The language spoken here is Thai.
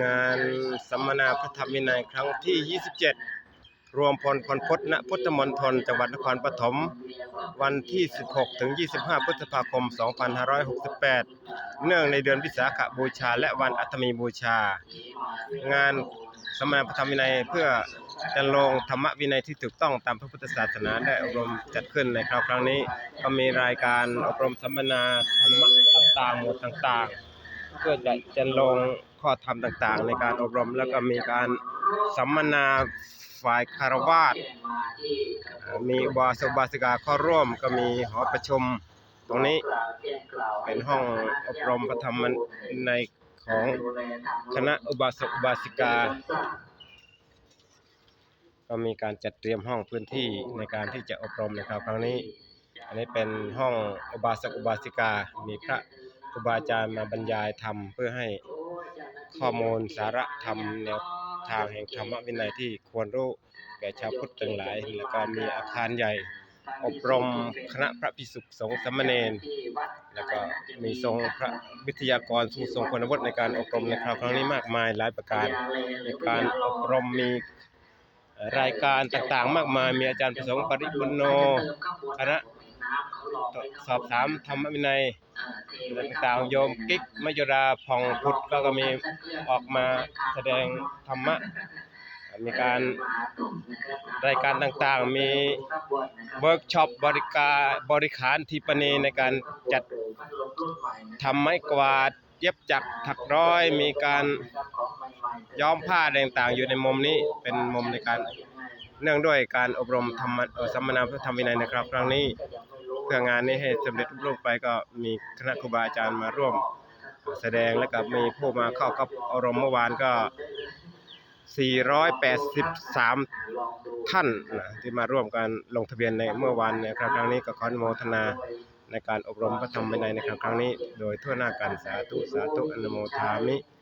งานสัมมนาพระธรรมวินัยครั้งที่ 27 รวมพลคนพจน์ณพุทธมณฑลจังหวัดนครปฐมวันที่ 16 ถึง 25 พฤษภาคม 2568 เนื่องในเดือนวิสาขบูชา และวันอัตมีบูชา งานสัมมนาพระธรรมวินัยเพื่อจันลงธรรมวินัยที่ถูกต้องตามพระพุทธศาสนาได้อบรมจัดขึ้นในคราวครั้งนี้ ก็มีรายการอบรมสัมมนาธรรมะต่างๆหมวดต่างๆ เพื่อจะจันลงข้อธรรมต่างๆ ในการอบรมแล้วก็มีการสัมมนาฝ่ายคารวาสมีอบาสุบาสิกาเข้าร่วมก็มีหอประชุมตรงนี้เป็นห้องอบรมพระธรรมในของคณะอุบาสกอุบาสิกา ก็มีการจัดเตรียมห้องพื้นที่ในการที่จะอบรมในคราวครั้งนี้ อันนี้เป็นห้องอุบาสกอุบาสิกา มีพระ ครูบาอาจารย์มาบรรยายธรรมเพื่อให้ข้อมูลสาระธรรมแนวทางแห่งธรรมวินัยที่ควรรู้แก่ชาวพุทธทั้งหลาย แล้วก็มีอาคารใหญ่ อบรมคณะพระภิกษุสงฆ์สามเณรแล้วก็มีทรงพระวิทยากรผู้ทรงคุณวุฒิในการอบรมในคราวครั้งนี้มากมายหลายประการในการอบรมมีรายการต่างๆ มากมายมีอาจารย์ประสงค์ปริปุณโนคณะ สอบถามธรรมวินัยต่างๆโยมกิ๊กมยุราผ่องพุทธก็ก็มีออกมาแสดงธรรมะ มีการรายการต่างๆ มีเวิร์กช็อปบริการบริขารทีปณีในการจัดทำไม้กวาด เย็บจักรถักร้อย มีการย้อมผ้าต่างๆ อยู่ในมุมนี้เป็นมุมในการเนื่องด้วยการอบรมธรรมะเอ่อสัมมนาพระธรรมวินัยนะครับ ครั้งนี้ พื่องานนี้ให้สำเร็จรุ่งเรืองไปก็มีคณะครูบาอาจารย์มาร่วมแสดงและก็มีผู้มาเข้ากับอารมณ์เมื่อวานก็ 483 ท่านนะที่มาร่วมกันลงทะเบียนในเมื่อวานนะครับครั้งนี้ก็ขออนุโมทนาในการอบรมพระธรรมวินัยในครั้งนี้ โดยทั่วหน้ากันสาธุสาธุอนุโมทามิ